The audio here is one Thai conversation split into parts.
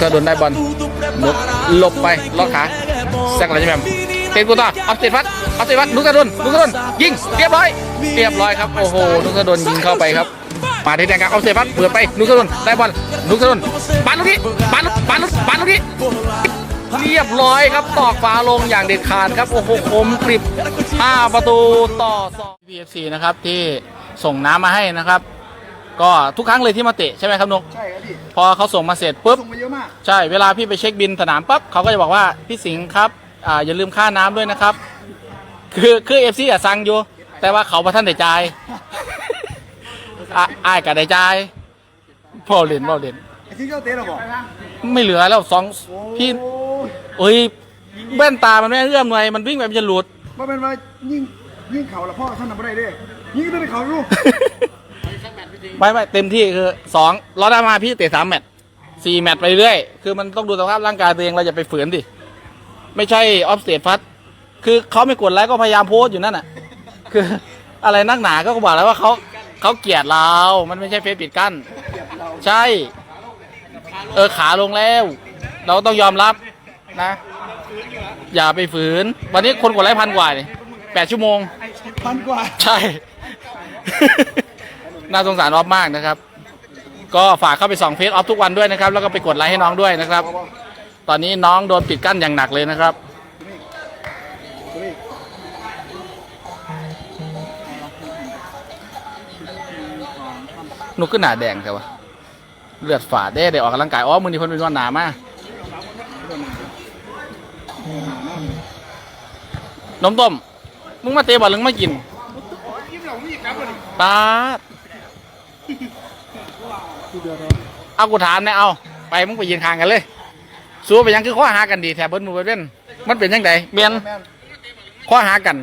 ก็โดนได้บอลนกหลบไปลอดขาแซกอะไรใช่ไหมเตะกูต่อออฟเซตฟัดออฟเซตฟัดนุกกระโดนนุกกระโดนยิงเรียบร้อย เรียบร้อยครับโอ้โหนุกกระโดนยิงเข้าไปครับมาที่แดงกลางออฟเซตฟัดเปิดไปนุกกระโดนได้บอลนุกกระโดนปาลูกนี้ปาลูกปาลูกปาลูกนี้เรียบร้อยครับตอกฟ้าลงอย่างเด็ดขาดครับโอ้โหคมกริบ5ประตูต่อ2 PFC นะครับที่ส่งน้ำมาให้นะครับ ก็ทุกครั้งเลยที่มาเตะใช่ไหมครับนุกใช่ครับพี่พอเขาส่งมาเสร็จปุ๊บส่งมาเยอะมาก ใช่เวลาพี่ไปเช็คบินสนามปั๊บเขาก็จะบอกว่าพี่สิงห์ครับอ่าอย่าลืมค่าน้ำด้วยนะครับ คือคือเอฟซีอะสั่งอยู่ แต่ว่าเขาประท่านได้จ่ายอะอ้ายกับได้จ่ายพอเล่นพอเล่นไอ้ที่เจ้าเตะเราบอกไม่เหลือแล้วสองพี่โอ้เอ้ยแว่นตามันไม่เอื้อมหน่วยมันวิ่งไปมันจะหลุด ว่าเป็นว่ายิ่งยิ่งเขาละพ่อท่านทำไม่ได้เด้ยิ่งต้องไปเขาลูก ไม่ไม่เต็มที่คือสองเราได้มาพี่เตะสามแมตช์สี่แมตช์ไปเรื่อยคือมันต้องดูสภาพร่างกายตัวเองเราจะไปฝืนดิไม่ใช่ออฟสเตทฟัดคือเขาไม่กดไลค์ก็พยายามโพสต์อยู่นั่นน่ะ คืออะไรนักหนาก็บอกแล้วว่าเขาเขาเกลียดเรา มันไม่ใช่เฟซปิดกั้น ใช่ เออขาลงแล้ว เราต้องยอมรับนะ อย่าไปฝืน วันนี้คนกดไลค์พันกว่าเนี่ยแปดชั่วโมงพันกว่า ใช่ น่าสงสารออฟมากนะครับ ก็ฝากเข้าไปส่องเฟซออฟทุกวันด้วยนะครับ แล้วก็ไปกดไลค์ให้น้องด้วยนะครับ ตอนนี้น้องโดนปิดกั้นอย่างหนักเลยนะครับ นุกก็หนาแดงใช่ปะเลือดฝาดเด้ได้ออกกำลังกายอ๋อมือนี้เพิ่นเป็นวันหนามากนมต้มมึงมาเตะบอลหรือมากินปาด เอากูถามเนี่ยเอาไปมึงไปยืนข้างกันเลยสู้ไปยังคือข้อหากันดีแถบเบิ้ลมือเบิ้ลมันเป็นยังไงเมียนแม่นข้อหากัน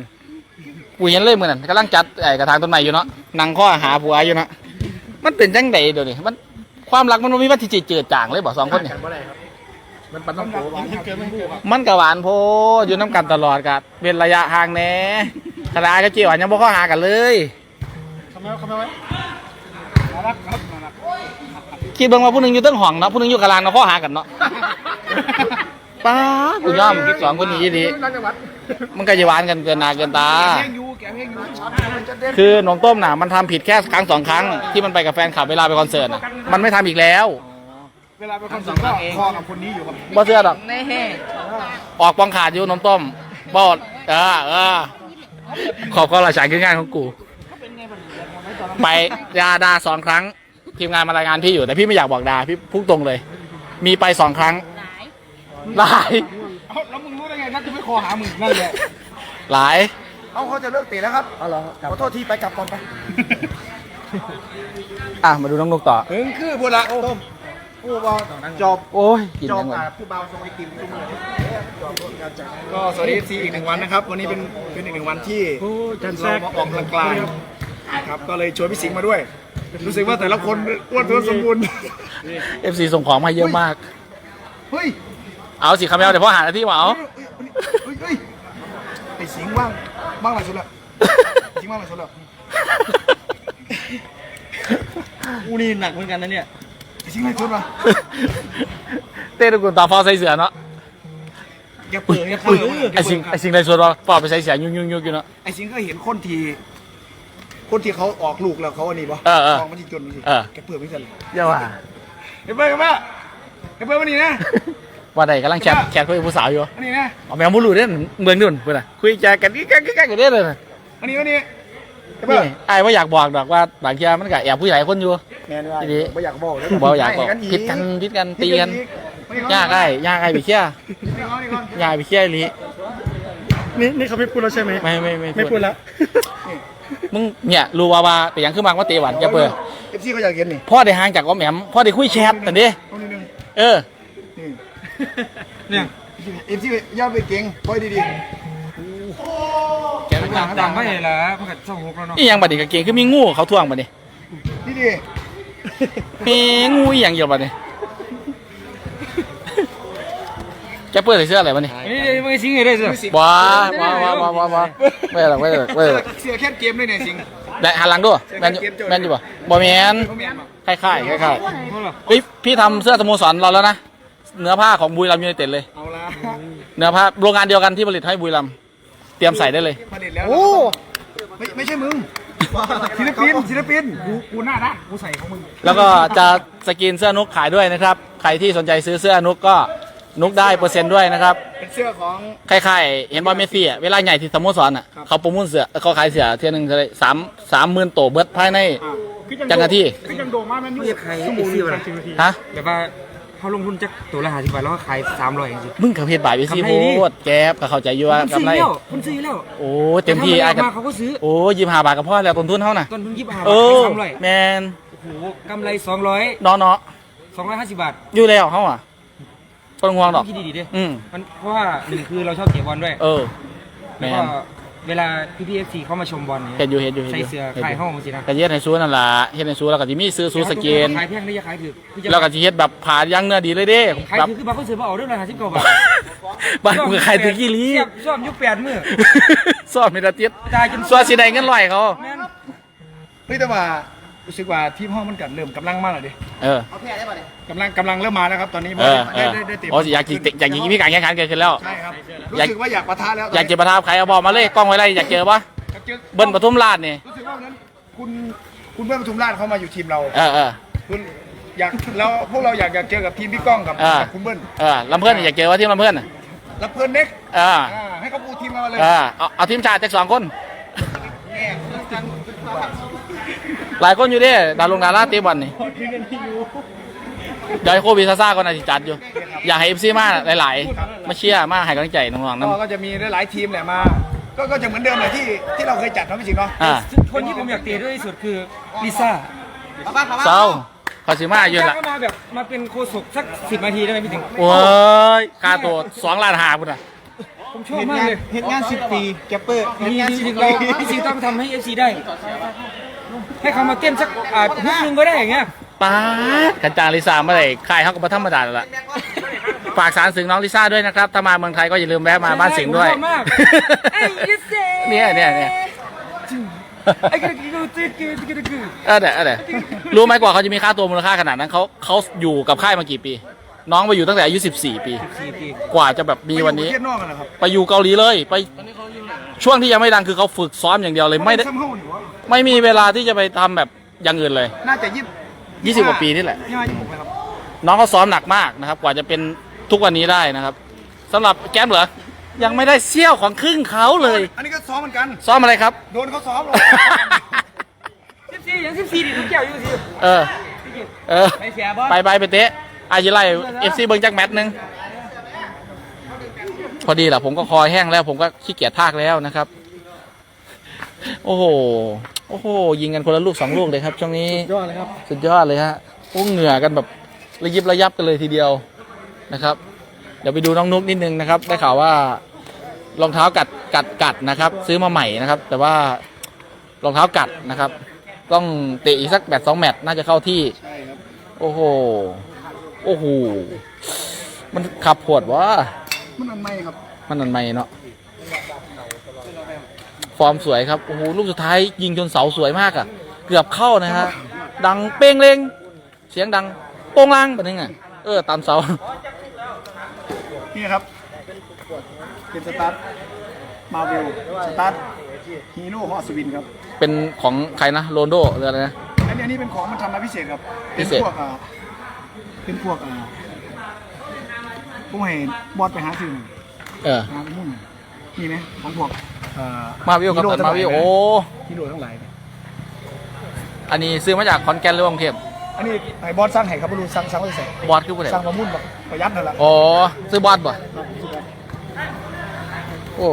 กูเห็นเลยเหมือนกันกำลังจัดไอ้กระถางต้นไม้อยู่เนาะนั่งข้อหาผัวอยู่เนาะมันเป็นยังไงเดี๋ยวนี้มันความรักมันบ่มีวัตถิจิตเจือจางเลยบอกสองคนเนี่ยมันปันต้องโผล่วางเกินไม่โผล่มันกับหวานโพอยู่น้ำกันตลอดกับเป็นระยะห่างแหน่ขนาดก็จีหวานยังบ่ข้อหากันเลยทำไมทำไมไว้น่ารักครับน่ารัก คิดเบิ่งว่าผู้หนึงอยู่เตั้งห้องเนาะผู้หนึงอยู่กลางเนาะข้อหากันเนาะป้าดกูยอมสองคนนี้ดีนักจังหวัดมันก็จะหวานกันเกินหนาเกินตา แห้งยูแกแห้งยูมันจะเด่นคือหนมต้มน่ะมันทำผิดแค่ครั้งสองครั้งที่มันไปกับแฟนคลับเวลาไปคอนเสิร์ตน่ะมันไม่ทำอีกแล้วเวลาไปคอนเสิร์ตก็คอกับคนนี้อยู่ครับบ่เชื่อดอกออกปองขาดอยู่นมต้มบอดเออเออขอบก็ราชการงานของกู ไปยาดาสองครั้ง ทีมงานมารายงานพี่อยู่แต่พี่ไม่อยากบอกดาพี่พุ่งตรงเลย มีไปสองครั้งหลายเอ้าแล้วมึงรู้ได้ไงนัดจะไม่คอหามึงนั่นแหละหลายเอาเขาจะเลิกเตะแล้วครับเอาเหรอขอโทษทีไปกลับก่อนไปอะมาดูน้องนุกต่อถึงคือพูดละต้มผู้เบาจบโอ้ยกินจยับงไงอะผู้เบาทรงไอติมทุกมือก็สวัสดีซีอีกหนึ่งวันนะครับ วันนี้เป็นเป็นอีกหนึ่งวันที่เรามาออกกำลังกายครับก็เลยชวนพี่สิงห์มาด้วย รู้สึกว่าแต่ละคนอ้วนท้วนสมบูรณ์ เอฟซีส่งของมาเยอะมาก เฮ้ยเอาสิคาเมลเดี๋ยวพ่อหาหน้าที่มาเอา เฮ้ยเฮ้ยไอสิงห์ว่างว่างหลายสุดละสิงห์ว่างหลายสุดละกูนี่หนักเหมือนกันนะเนี่ย ไอสิงห์หลายสุดละเต้นกุนตาฟอใส่เสือเนาะแกเปิดแกเปิดไอสิงไอสิงในส่วนว่าปอไปใส่เสือยุ่งยุ่งยุ่งอยู่เนาะไอสิงห์ก็เห็นคนที่ คนที่เขาออกลูกแล้วเขาอันนี้ปะเออเออมองมันจีจนมันจีเออ แกเปิดไม่ทันเลยเยาว่าแกเปิดกันปะแกเปิดวันนี้นะว่าใดกำลังแชทแชทคุยกับผู้สาวอยู่อันนี้นะเอาแมวมูรูเด้นเมืองนู่นเพื่อนน่ะคุยแจกันกิ๊กกักกิ๊กกักอยู่เด้เลยน่ะอันนี้อันนี้แกนี่เปิดไอ้ว่าอยากบอกดอกว่าบางทีมันก็แอบผู้ใหญ่คนอยู่ แมนว่าทีนี้ไม่อยากบอกเลยบอกอยากบอกให้พิดกันพิดกันตีกันอียากไอ้ยากไอ้ไปเชี่ยนี่ก่อนนี่ก่อนยากไปเชี่ยอีหลีนี่นี่เขาไม่พูดแล้วใช่ไหมไม่ไม่ไม่ไม่พูดแล้ว มึงเนี่ยรู้ว่าว่าแต่ยังขึ้นมาว่าเตะหวันแกเปิดเอฟซีเขาอยากเห็นนี่พ่อได้ห่างจากอ้อมแหมมพ่อได้คุยแชทแต่เด้ตรงนี้หนึงเออนี่เนี่ยเอฟซีย่าไปเก่งปล่อยดีแกไม่ต่างต่างไม่เหรอมันก็ช่องหกแล้วเนาะอีหยังบัดนี้กางเกงคือมีงูเขาท่วงบัดนี้ๆนี่ดิมีงูอีหยังเกี่ยวบัดนี้แก เปิดใส่เสื้ออะไรบัดนี้นี่มันสิงไงได้สิว้าว้าว้าว้าว้าว้าไม่หรอกไม่หรอกไม่หรอกเสียแค่เกมเลยเนี่ยสิงได้หันหลังด้วยแมนอยู่แมนอยู่ป่ะบ่แมนเขาแมนมาคล้ายๆคล้ายๆเฮ้ยพี่ทำเสื้อสโมสรเราแล้วนะเนื้อผ้าของบุรีรัมย์ยูไนเต็ดเลยเอาละเนื้อผ้าโรงงานเดียวกันที่ผลิตให้บุรีรัมย์เตรียมใส่ได้เลยผลิตแล้วโอ้ไม่ไม่ใช่มึงศิลปินศิลปินกูกูหน้าด้านกูใส่ของมึงแล้วก็จะสกรีนเสื้อนุกขายด้วยนะครับ ใครที่สนใจซื้อเสื้อนุกก็ นุกได้เปอร์เซ็นต์ด้วยนะครับเป็นเสื้อของ คล้ายๆเห็นบอลเมสซี่อะเวลาใหญ่ที่สโมสรอะครับ เขาประมูลเสือเขาขายเสือเที่ยหนึงเท่าไหร่สามสามหมื่นโตเบิร์ดภายใน อ่าคือจังหน้าที่ คือยังโด่งมากแมันอยู่เรียกใครเอซี่วะล่ะฮะแบบว่าเขาลงทุนจักตัวละห้าสิบบาทแล้วก็ขายสามร้อยจริงมึงกับเพจบ่ายไปซี่กำไรโพดิดแก๊บก็เข้าใจอยู่ว่าๆคุณซื้กำอไรแล้วคุณซื้อแล้วโอ้เต็มที่แต่ไอ้ถ้ากับมันมาเขาก็ซื้อโอ้ยี่ห้าบาทกับพ่อแล้วต้นทุนเท่าน่ะต้นทุนยี่สิบห้าเออบาทสามร้อยแมนโอ้โหกำไรสองร้อยเนาะเนาะสองร้อยห้าสิบบาทอยู่แล้วเขาอะ ต้นห่วงดอกคิดดีๆดิอืม มันเพราะว่าหนึ่งคือเราชอบเตะบอลด้วยเออแมแล้วก็นเวลาพี่พีเอฟซีเขามาชมบอลเนี่ยเห็นอยู่เห็นอยู่เห็นใส่อยู่เสื้อเห็นขายอยู่ห้องสินะกระเย็ดให้ซูนั่นล่ะเฮ็ดให้ซูแล้วก็จะมีซื้อซูสเกน ขายแพงได้ยังขายถือพี่จะแล้วก็จะเฮ็ดแบบผ่ายังเนื้อดีเลยเด้ขายแบบ ถือคือบางคนซื้อมาเอาด้วยเลยห้าสิบเก้าบาทบ้านมึงขายถือกี่ลีเสียบซ่อมอยุคแปดมือซ่อมมีละติดจ่ายจนส่วนสิได้เงินลอยเขา แม่น เฮ้ยแต่ว่า รู้สึกว่าทีมห้องมันกัดเริ่มกำลังมากเลยดิเออกำลังกำลังเริ่มมาแล้วครับตอนนี้เออเอได้อได้ได้เตะโอ้อยากกินอยากกินพี่การแข่งขันเกิดขึ้นแล้ว ใช่ครับรู้อยากสึกว่าอยากปะทะแล้วอยากเจอประทับใครเอาบอกมาเลยกล้องไว้ไรอยากเจอปะอยากเจอเบิ้ลปทุมราชนี่รู้สึกว่าวันนั้นคุณคุณเบิ้ลปทุมราชเขามาอยู่ทีมเรา เออเออ คุณอยากแล้วพวกเราอยากอยากเจอกับทีมพี่ก้องกับอ่า กับคุณเบิ้ลเออลำเพื่อนอยากเจอว่าทีมลำเพื่อนน่ะแล้วเพื่อนเน็กเอออ่าให้เขาปูทีมเรามาเลย เออเอาเอาทีมชาติจากสองคนแง่จัง หลายคนอยู่เด้ดาวลงดาราเตะบอลนี่เดี๋ยวให้โควิดซาซาก็น่าจะจัดอยู่ อยากให้เอฟซีมาหลาย ๆ มาเชียร์มาให้กำลังใจน้องๆก็น้ำก็จะมีหลายๆทีมแหละมา ก็ก็จะเหมือนเดิมเลยที่ที่เราเคยจัดเนาะพี่สิงห์เนาะอ่าคนที่ผมอยากเตะด้วยที่สุดคือลิซ่าเศร้าเขาสิมาอยู่จ้างละก็มาแบบมาเป็นโคศกสักสิบนาทีได้ไหมพี่ถึงโอ้ยค่าตัวสองล้านหาพุ่นอะ ผมชอบมากเลยเห็นงานสิบปีแกปเปอร์พี่พี่สิงเราพี่สิงต้องทำให้เอฟซีได้ ให้เขามาเต้นสักอ่าฮุกหนึงก็ได้อย่างเงี้ยป้าดกันจางลิซ่าเมื่อไหร่ค่ายเขาก็มาธรรมดาแล้วล่ะฝากสารสึงน้องลิซ่าด้วยนะครับถ้ามาเมืองไทยก็อย่าลืมแวะมาบ้านสิงห์ด้วย ผมชอบมากเอ้ยยูเซ่เนี่ยเนี่ยเนี่ย ไอ้กระกิกูตึ๊ดกึ๊ดกึ๊ดกึ๊ดเออเดี๋ยวเออเดี๋ยวรู้ไหมกว่าเขาจะมีค่าตัวมูลค่าขนาดนั้นเขาเขาอยู่กับค่ายมากี่ปี น้องมาอยู่ตั้งแต่อายุ 14 ปี สี่ปีกว่าจะแบบมีวันนี้ ไปอยู่ประเทศนอกกันเหรอครับไปอยู่เกาหลีเลย ไปช่วงที่ยังไม่ดังคือเขาฝึกซ้อมอย่างเดียวเลยไม่ได้ซ้ำห้องหนูว่าไม่มีเวลาที่จะไปทำแบบอย่างอื่นเลย น่าจะยี่20กว่าปีนี่แหละ ยี่ห้ายี่หกนะครับน้องเขาซ้อมหนักมากนะครับ กว่าจะเป็นทุกวันนี้ได้นะครับสำหรับแก้มเหรอยังไม่ได้เซี่ยวของครึ่งเขาเลย อันนี้ก็ซ้อมเหมือนกัน ซ้อมอะไรครับ โดนเขาซ้อมเลยสิบสี่ยังสิบสี่ดิทุกเจ้าอยู่สิเออ เออไปเสียบอลไปไปไปเตะ อาจิไลเอฟซีเบิงจักแมตช์หนึง พอดีแหละผมก็คอแห้งแล้ว ผมก็ขี้เกียจพากแล้วนะครับ โอ้โห โอ้โห ยิงกันคนละลูกสองลูกเลยครับ ช่วงนี้ ยอดเลยครับสุดยอดเลยฮะโอ้เหงื่อกันแบบระยิบระยับกันเลยทีเดียวนะครับ เดี๋ยวไปดูน้องนุ๊กนิดนึงนะครับ ได้ข่าวว่ารองเท้ากัดกัดกัดนะครับ ซื้อมาใหม่นะครับ แต่ว่ารองเท้ากัดนะครับ ต้องเตะอีกสักแมตช์สองแมตช์น่าจะเข้าที่ ใช่ครับ โอ้โห โอ้โห มันขับปวดวะมันอันไม่ครับ มันนันไม่เนาะ ฟอร์มสวยครับ โอ้โห ลูกสุดท้ายยิงจนเสาสวยมากอะ่ะ เกือบเข้านะฮะ ดังเป้งเลง เสียงดังโป้งลังแบบนี้ไงเออ ตามเสา นี่ครับ เป็นสตาร์ทมาเวลสตาร์ทฮีโร่ฮอสวินครับ เป็นของใครนะ โรนโดหรืออะไรนะ อันนี้อันนี้เป็นของมันทำมาพิเศษครับพิเป็นเศษ พวกอ่า เป็นพวกอ่าผู้ให้บอสไปหาซื้อเออ หามุ่นนี่ไหมของพวกอ่มาวิวกับฮีโร่ตันมาวิวทั้งหลยโอ้ ฮีโร่ทั้งหลายเนี่ยอันนี้ซื้อมาจากคอนแกนหรือกรุงเทพอันนี้ไอ้บอสสร้างให้ครับไม่รู้สร้างสร้างไว้ใส่บอสคือผู้ใดสร้างมามุ่นแบบประหยัดนั่นแหละอ๋อ ซื้อบอสบ่ โอ้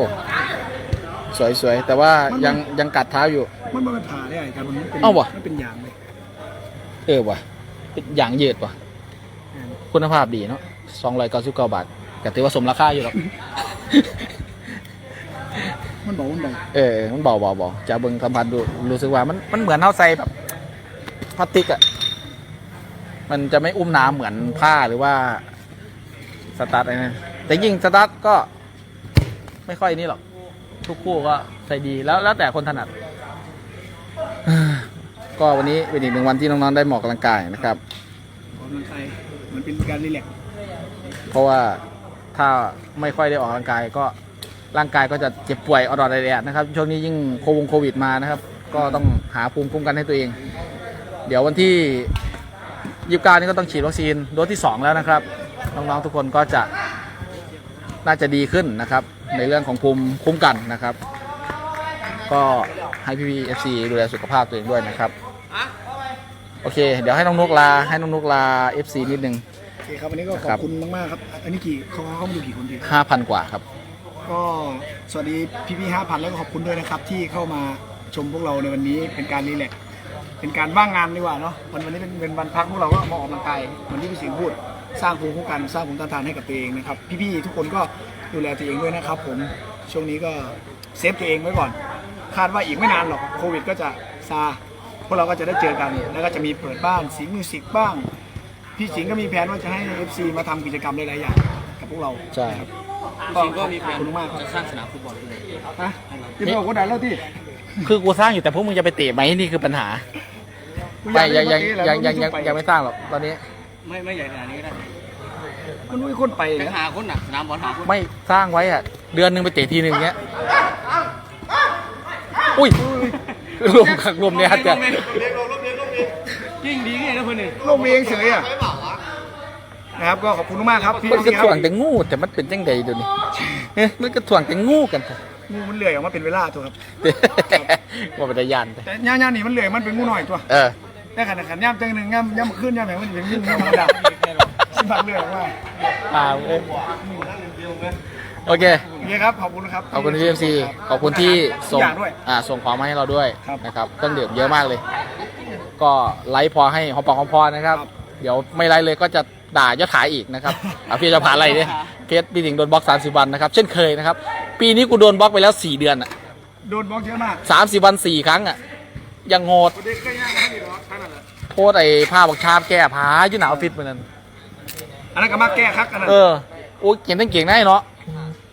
สวยสวยแต่ว่ายังยังกัดเท้าอยู่ มันมันผ่าได้ไอ้ครับมันเป็นเอ้าวะมันเป็นยางเลยเออว่ะเป็นอย่างยืดว่ะ คุณภาพดีเนาะสองร้อยเก้าสิบเก้าบาทก็ถือว่าสมราคาอยู่หรอก มันบอกมันใดเออ มันเบาเบาเบาจะเบิ่งสัมผัสดูรู้สึกว่ามันมันเหมือนเท่าใส่แบบพลาสติกอะมันจะไม่อุ้มน้ำเหมือนผ้าหรือว่าสตาร์ทอะไรนะแต่ยิ่งสตาร์ทก็ ไม่ค่อยนี่หรอก ทุกคู่ก็ใส่ดีแล้วแล้วแต่คนถนัด ก็วันนี้เป็นอีกหนึ่งวันที่น้องๆได้หมอกกำลังกายนะครับออกกำลังกาย มันเป็นการรีแลกซ์เพราะว่าถ้าไม่ค่อยได้ออกกำลังกายก็ร่างกายก็จะเจ็บป่วยอดอดแอดนะครับ ช่วงนี้ยิ่งโควงโควิดมานะครับ ก็ต้องหาภูมิคุ้มกันให้ตัวเอง เดี๋ยววันที่ยี่สิบเก้านี้ก็ต้องฉีดวัคซีนโดสที่ 2 แล้วนะครับ น้องๆทุกคนก็จะน่าจะดีขึ้นนะครับ ในเรื่องของภูมิคุ้มกันนะครับ ก็ให้พี่พีเอฟซีดูแลสุขภาพตัวเองด้วยนะครับ โอเค เดี๋ยวให้น้องนุกลาให้น้องนุกลา FC นิดนึง โอเคครับวันนี้ก็ขครัอบบคุณมากๆครับ อันนี้กี่เขาเขามาดูกี่คนดี5,000 กว่าครับ ก็สวัสดีพี่พี่ห้าพันแล้วก็ขอบคุณด้วยนะครับ ที่เข้ามาชมพวกเราในวันนี้เป็นการรีแลกซ์เป็นการว่างงานดีกว่าเนาะวันวันนี้เป็นเป็นวันพักพวกเราก็มาออกกำลังกายเหมือนที่พี่สิงห์พูด สร้างภูมิคุ้มกันสร้างภูมิต้านทานให้กับตัวเองนะครับ พี่ๆทุกคนก็ดูแลตัวเองด้วยนะครับ ผมช่วงนี้ก็เซฟตัวเองไว้ก่อน คาดว่าอีกไม่นานหรอกโควิด ก็จะซา พวกเราก็จะได้เจอกัน แล้วก็จะมีเปิดบ้านสิงห์มิวสิกบ้าง พี่สิงห์ก็มีแผนว่าจะให้ FC มาทำกิจกรรมหลายๆอย่างกับพวกเราใช่นะครับจริงก็มีแผขอนบคุณมากครับจะสร้างสนามฟุตบอลด้วยฮะจะบอกว่าได้แล้วที่คือกูสร้างอยู่แต่พวกมึงจะไปเตะไหมนี่คือปัญหาไม่ยังยังยังยังยังยังไม่สร้างหรอกตอนนี้ ไม่ไม่ใหญ่ขนาดนี้ก็ได้มันไม่มีคนไปไปนะหาคนน่ะสนามบอลหาคนไม่สร้างไว้อะเดือนหนึงไปเตะทีหนึ่งเงี้ย อุ้ย รวมขักรวมเนี่ยจะยิ่งดีไงนะเพื่อนนี่ลงเองเฉยอะนะครับก็ขอบคุณมากครับพี่มันก็คถ่วรังแต่งูแต่มันเป็นจังใดเดี๋ยวนี้เอ๊ะมันก็ถ่วงแต่งูกันเถอะงูมันเลื่อยออกมาเป็นเวลาตัวครับว่าเป็นตายันแต่แต่ย่าย่านี่มันเลื่อยมันเป็นงูหน่อยตัวเออแต่ขนาดขันย่ามจังหนึ่งย่ามย่ามขึ้นย่ามแหงมันเป็นงูธรรมดาสิบักเลื่อยออกมาอ่าเว้ย โอเค โอเคครับ ขอบคุณครับ ขอบคุณพี่เอฟซีขอบคุณที่ส่งทุกอย่างด้วย อ่าส่งของมาให้เราด้วยครับ นะครับเครื่องดื่มเยอะมากเลย ก็ไลฟ์พอให้หอมปากหอมพอนะครับครับ เดี๋ยวไม่ไลฟ์เลยก็จะด่ายอดขายอีกนะครับอะพี่จะผ่านอะไรเนี่ยเพชรปีหนึ่งโดนบล็อกสามสิบวันนะครับ เช่นเคยนะครับ ปีนี้กูโดนบล็อกไปแล้วสี่เดือนอะโดนบล็อกเยอะมากสามสิบวันสี่ครั้งอะยังโหด เด็กก็ย่างไม่ดีหรอกท่านนั่นแหละโพสต์ไอ้ผ้าบักชาบแก้ผ้าอยู่หนาวฟิตเหมือนนั้น อันนั้นก็มาแก้คักกันนะเออโอ้ยเก่งตั้งเก่งได้เนาะ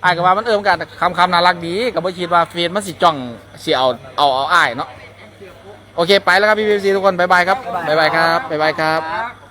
อ้ายกับว่ามันเอิมกันคำคำน่ารักดีกับว่าคิดว่าเฟซมันสิจ้องสิเอาเอาเอาอ้ายเนาะโอเคไปแล้วครับพี่พีซีทุกคนบ๊ายบายครับบ๊ายบายครับบ๊ายบายครับ